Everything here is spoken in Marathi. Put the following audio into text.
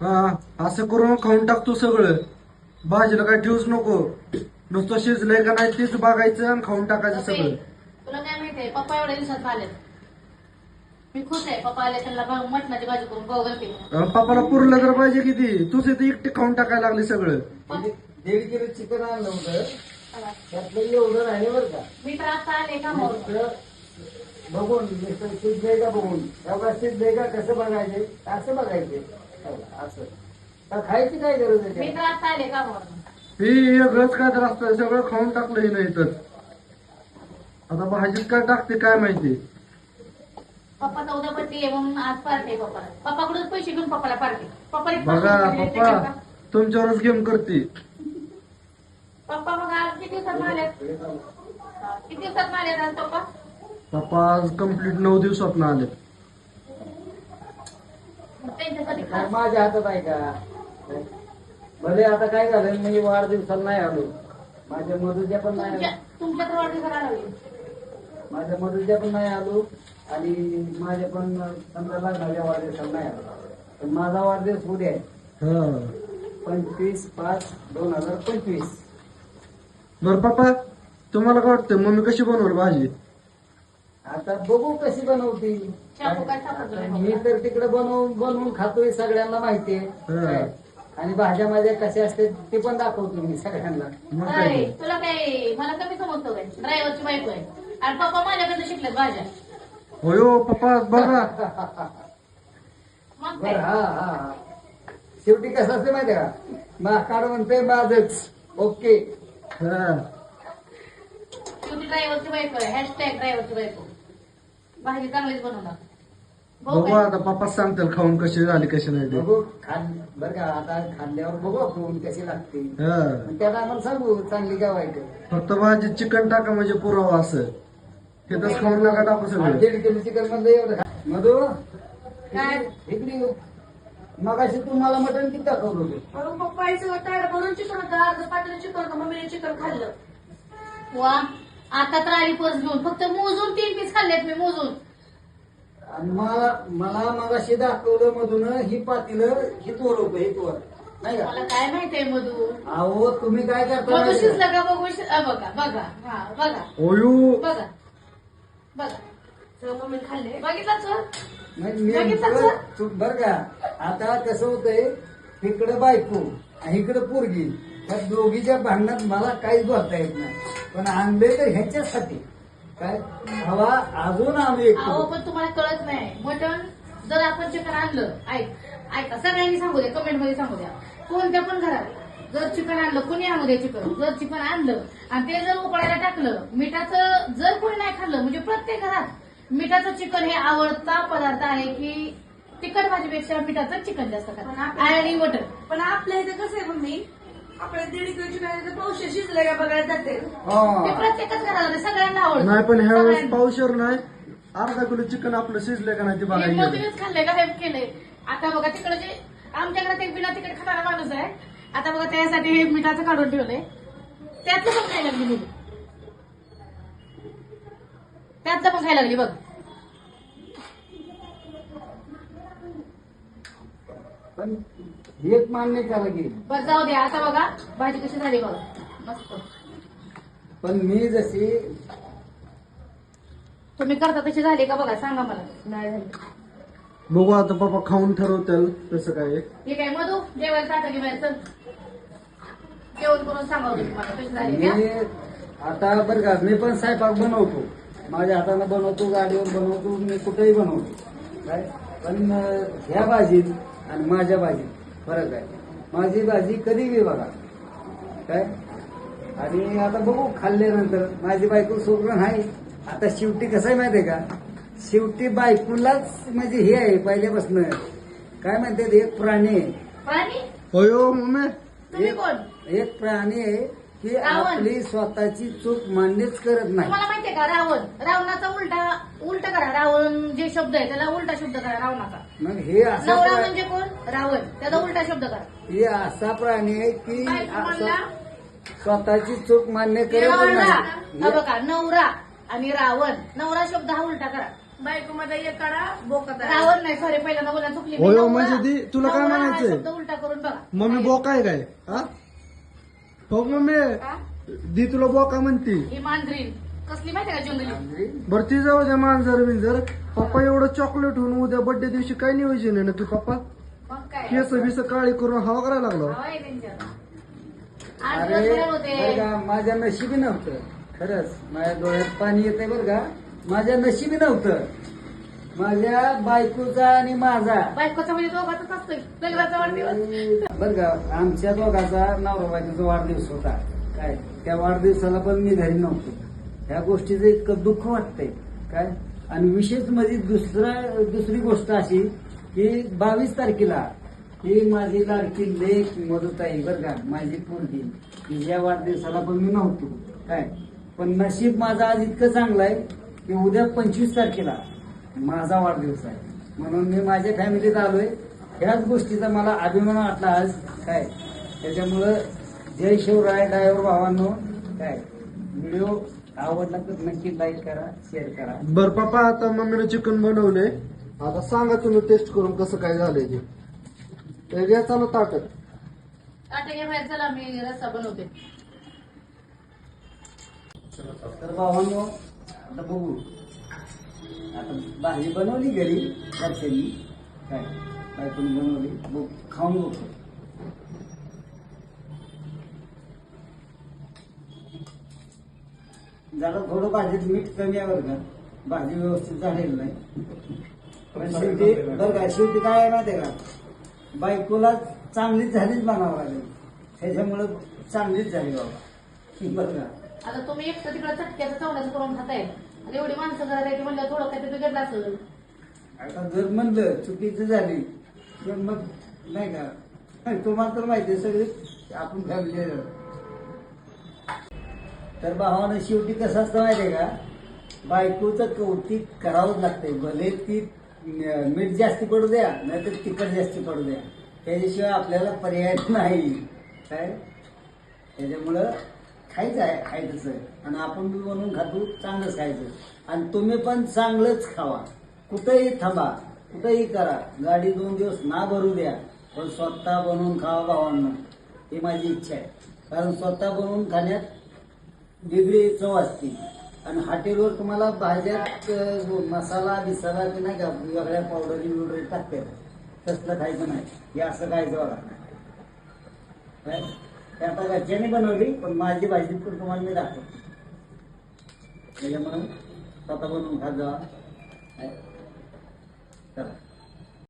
हा असं करून खाऊन टाकतो सगळं. भाजीला काय ठेवूच नको. नुसतं शिजलंय का नाही तेच बघायचं आणि खाऊन टाकायचं सगळं. तुला काय माहितीये पप्पा एवढ्या दिवसात आले मी खुश आहे. पप्पा आले त्यांना मटणाची भाजी करून अं, पप्पाला पुरलं तर पाहिजे किती? तूच इथे एकटे खाऊन टाकायला लागले सगळं. दीड किलो चिकन आणलं होतं. त्यातलं एवढं राहिले बरं का. मी तर आता आले तर बघून नुसतं शिजलंय का बघून? एवढा शिजलंय का? कसं बघायचे असं बघायचे असं तर खायची काय गरज आहे मी त्याला? तर आता आले कामावर हे एकच काय तर असतं सगळं खाऊन टाकलं नाही तर आता भाजीत काय टाकते काय माहिती? पप्पा चौदा पट्टी आहे म्हणून आज पार्टी आहे पप्पाला. पप्पाकडून पैसे घेऊन पप्पाला पार्टी. बघा पैसे दिले, ते पप्पा. तुमच्यावरच गेम करते. पप्पा मग आज किती दिवसात आलेत किती दिवसात आज पप्पा? पप्पा आज कंप्लीट नऊ दिवसात ना आले त्यांच्यासाठी काय खास. माझ्या हातात आहे का? भले आता काय झालं मी वाढदिवसाला नाही आलो. माझ्या मधुच्या पण नाही तुमच्या आलो. तुमच्या तर वाढदिवसाला आलो माझ्या मधुच्या पण नाही आलो आणि माझ्या पण समजा लागणाऱ्या वाढदिवसाला नाही आलो. पण माझा वाढदिवस उद्या आहे. हा. पंचवीस पाच दोन हजार पंचवीस. बर पप्पा तुम्हाला काय वाटतं? मम्मी कशी बनवली भाजी? आता बघू कशी बनवती. शाबू काय सापडलं नाही मी तर तिकडे बनवून बनवून खातोय सगळ्यांना माहितीये. हा. काय? आणि भाज्या माझ्या कशा असते ते पण दाखवतो मी सगळ्यांना. मग काय? तुला काय मला कमी समजतो काय? ड्रायव्हरची बायको आहे. आणि पप्पा माझ्याकडे शिकलेत भाज्या. होय हो पप्पा बघा. मग बर काय हा हा हा. शेवटी कसं असते माहितीये का? मा काढ म्हणते माझच. ओके. हा. शेवटी ड्रायव्हरची बायको आहे. हॅशटॅग ड्रायव्हरची बायको. भाजी चांगलीच बनवणार बघू काय? आता पप्पा सांगतील खाऊन कशी झाली कशी नाही ते. बघू खाल बर का आता खाल्ल्यावर बघू आपण कशी लागते. हा. मग त्याला आम्हाला सांगू चांगली का वाईट फक्त भाजी चिकन टाका म्हणजे पुरावा असं. हे तर खाऊन नका टाकू सगळं. दीड किलो चिकन एवढं खा. मधू काय? इकडे येऊ. मगाशी तू मला मटण किती दाखवलं होतं? पप्पाचं ताड भरून चिकन होतं. अर्ध पाटील चिकन होतं. मम्मीने चिकन खाल्लं. वा. आता तर आली पर्स घेऊन. फक्त मोजून तीन पीस खाल्लेत मी मोजून. आणि मला मला मगाशी दाखवलं मधून ही पातीलं ही तोर होतं हे तोर नाही का? मला काय माहितीये मधू? अहो तुम्ही काय करता मधू का? शिजलं का बघू? शि- अ, बघा बघा. हा बघा. ओयू. बघा. बघा. सगळं मम्मी खाल्ले. बघितलं सर नाही, मी बघितलं? तू- बरं का आता कसं होतंय इकडं बायको आणि इकडं पोरगी. त्या दोघीच्या भांडणात मला काहीच बोलता येत नाही. पण आणले तर ह्याच्यासाठी. काय? हवा अजून आम्ही अहो पण तुम्हाला कळत नाही. मटण जर आपण चिकन आणलं ऐक ऐका सगळ्यांनी सांगू द्या कमेंटमध्ये सांगू द्या. कोणत्या पण घरात जर चिकन आणलं कोणी आणू द्या चिकन? जर चिकन आणलं आणि ते जर उकळायला टाकलं मिठाचं जर कोणी नाही खाल्लं म्हणजे प्रत्येक घरात मिठाचं चिकन हे आवडता पदार्थ आहे की तिखट भाजीपेक्षा मिठाचं चिकन जास्त खातात? आणि मटण. पण आपल्या इथे कसं आहे मम्मी आपल्या दीड किलो चिकन पावशे शिजलं का बघायला जाते. ते हा प्रत्येकच सगळ्यांना आवडतं. नाही पण ह्या वेळेस सगळ्यांना. नाही. अर्धा किलो चिकन आपलं शिजलंय का नाही ते हे बघायला गेलं. मधूनच खाल्लंय का हे केलंय आता बघा तिकडे जे आमच्या घरात एक बिना तिकडे खाणारा माणूस आहे. आता बघा त्यासाठी हे मिठाचं काढून ठेवलंय. त्यातलं पण खायला लागली मुली त्यातलं पण खायला लागली बघ. पण एक मान्य करा की बरं जाऊ द्या आता बघा भाजी कशी झाली बघा. मस्त. पण मी जशी तुम्ही करता तशी झाली का बघा सांगा मला. नाही झाली. बघू आता पप्पा खाऊन ठरवतील तसं काय आहे. हे काय मधू? जेवायला जाता की बाहेर? चल. जेवण करून सांगा तुम्हाला कशी झाली का? मी आता बरं का मी पण स्वयंपाक बनवतो. माझ्या हाताने बनवतो गाडीवर बनवतो मी कुठेही बनवतो. काय? पण ह्या भाजीत आणि माझ्या भाजीत फरक आहे. माझी भाजी कधी बी बघा. काय? आणि आता बघू खाल्ल्यानंतर. माझी बायको सोडून आहे. आता शेवटी कसं आहे माहितीये का? शेवटी बायकोलाच म्हणजे हे आहे पहिल्यापासून. काय म्हणतात? एक प्राणी आहे. प्राणी? होय हो मम्मी. तुम्ही एक- कोण? एक प्राणी आहे. की रावण. आपली स्वतःची चूक मान्यच करत नाही. तुम्हाला माहितीये का रावण? रावणाचा उलटा उलटा करा. रावण जे शब्द आहे त्याला उलटा शब्द करा रावणाचा. मग हे असा नवरा प्रा- म्हणजे कोण? रावण. त्याचा उलटा शब्द करा. हे असा प्राणी आहे की स्वतःची चूक मान्य करत. नाही. हा बघा नवरा आणि रावण. नवरा शब्द हा उलटा करा. बायको मध्ये एक काढा बोकात रावण नाही सॉरी पहिल्यांदा बोला चुकली होय, हो, नवरा- म्हणजे ती- तुला काय नवरा हा म्हणायचंय? शब्द उलटा करून बघा. मम्मी बोका आहे काय? हा? हो मम्मी. का? दी तुला बोका म्हणती. ही मांजरीन. कसली माहिती का जंगली? बरं ती जाऊ द्या मांजर बिंजर. पप्पा एवढं चॉकलेट होऊन उद्या बर्थडे दिवशी काय नियोजन आहे नक्की पप्पा? मग काय? केस बिस काळी करून हवा करायला लागलो. आहे. आज अरे बरं होते. का माझ्या नशिबी नव्हतं. खरंच माझ्या डोळ्यात पाणी येते बरं का? माझ्या नशिबी नव्हतं. माझ्या बायकोचा आणि माझा. बायकोचा म्हणजे दोघातच असतोय. लग्नाचा वाढदिवस. बर का आमच्या दोघाचा नवरा बायकोचा वाढदिवस होता. काय? त्या वाढदिवसाला पण मी घरी नव्हतो. ह्या गोष्टीचं इतकं दुःख वाटतंय. काय? आणि विशेष म्हणजे दुसरा दुसरी गोष्ट अशी की बावीस तारखेला ही माझी लाडकी लेख मदताई बर का माझी पोरगी तिच्या वाढदिवसाला पण मी नव्हतो. काय? पण नशीब माझं आज इतकं चांगलं आहे की उद्या पंचवीस तारखेला माझा वाढदिवस आहे. म्हणून मी माझ्या फॅमिलीत आलोय. ह्याच गोष्टीचा मला अभिमान वाटला आज. काय? त्याच्यामुळं जय शिवराय ड्रायव्हर भावांनो. काय? व्हिडिओ आवडला तर नक्की लाईक करा शेअर करा. बर पप्पा आता मम्मीने चिकन बनवलंय आता सांगा तुम्ही टेस्ट करून कसं काय झालंय ते. ते घ्या चालू ताटत आता घ्या बाहेर चला मी रस्ता बनवते. तर भावांनो आता बघू. आता भाजी बनवली घरी घरच्यांनी. काय? बायकोनी बनवली. बघ खाऊन बघतो. जरा थोडं भाजीत मीठ कमी आहे बरं का. भाजी व्यवस्थित झालेली नाही. पण शेवटी बरं का शेवटी काय आहे माहिती आहे का? बायकोला चांगलीच झालीच बनावं लागेल. त्याच्यामुळं चांगलीच झाली बाबा. बरं का? आता तुम्ही एकटं तिकडं चटक्याचं चवण्याचं करून खाताय. आणि एवढी माणसं घरात आहे म्हणलं थोडं काही तिथे गडला असेल. आता जर म्हणलं चुकीचं झाली तर मग नाही का? तुम्हाला तर माहिती आहे सगळे आपण फॅमिली तर भावानं शेवटी कसं असतं माहिती आहे का? बायकोचं कौतिक करावंच लागतंय. भले ती मीठ जास्ती पडू द्या नाहीतर तिखट जास्ती पडू द्या. त्याच्याशिवाय आपल्याला पर्याय नाही. काय? त्याच्यामुळं खायचं आहे खायचं आहे. आणि आपण बी बनवून खातो चांगलंच खायचं. आणि तुम्ही पण चांगलंच खावा. कुठेही थांबा कुठेही करा. गाडी दोन दिवस ना भरू द्या पण स्वतः बनवून खावा भावांना. ही माझी इच्छा आहे. कारण स्वतः बनवून खाण्यात वेगळी चव असते. आणि हॉटेलवर तुम्हाला भाज्यात मसाला बिसाला की नाही का वेगळ्या पावडरी बिवडरी टाकते तसलं खायचं नाही. हे असं खायचं बघा. काय? ते आता घरच्यांनी बनवली पण माझी भाजी पण तुम्हाला मी दाखवतो. त्याच्यामुळे स्वतः बनवून खात जा चला.